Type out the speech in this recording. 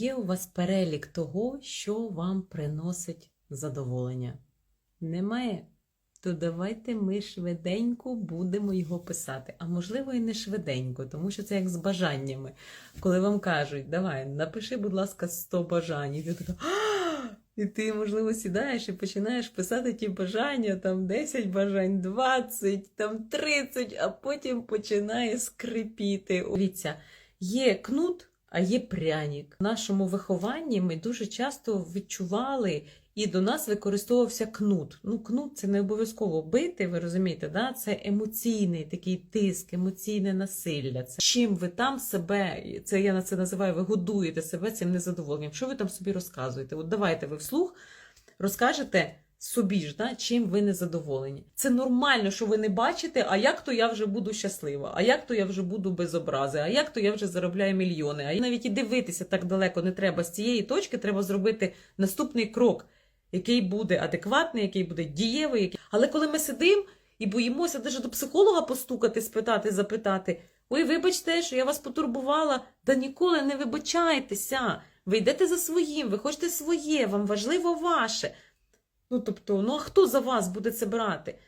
Є у вас перелік того, що вам приносить задоволення? Немає? То давайте ми швиденько будемо його писати. А можливо, і не швиденько, тому що це як з бажаннями. Коли вам кажуть, давай, напиши, будь ласка, 100 бажань, і ти така. І ти, можливо, сідаєш і починаєш писати ті бажання, там 10 бажань, 20, там 30, а потім починає скрипіти. Дивіться, є кнут, а є прянік. В нашому вихованні ми дуже часто відчували, і до нас використовувався кнут. Ну, кнут це не обов'язково бити, ви розумієте, да? це емоційний такий тиск, емоційне насилля. Це чим ви там себе, це я на це називаю, ви годуєте себе цим незадоволенням. Що ви там собі розказуєте? От давайте ви вслух розкажете собі ж, да, чим ви не задоволені. Це нормально, що ви не бачите, а як то я вже буду щаслива, а як то я вже буду без образи, а як то я вже заробляю мільйони. А навіть і дивитися так далеко не треба. З цієї точки треба зробити наступний крок, який буде адекватний, який буде дієвий. Який... Але коли ми сидимо і боїмося навіть до психолога постукати, спитати, запитати. Ой, вибачте, що я вас потурбувала, та ніколи не вибачайтеся. Ви йдете за своїм, ви хочете своє, вам важливо ваше. Ну, тобто, ну а хто за вас буде це брати?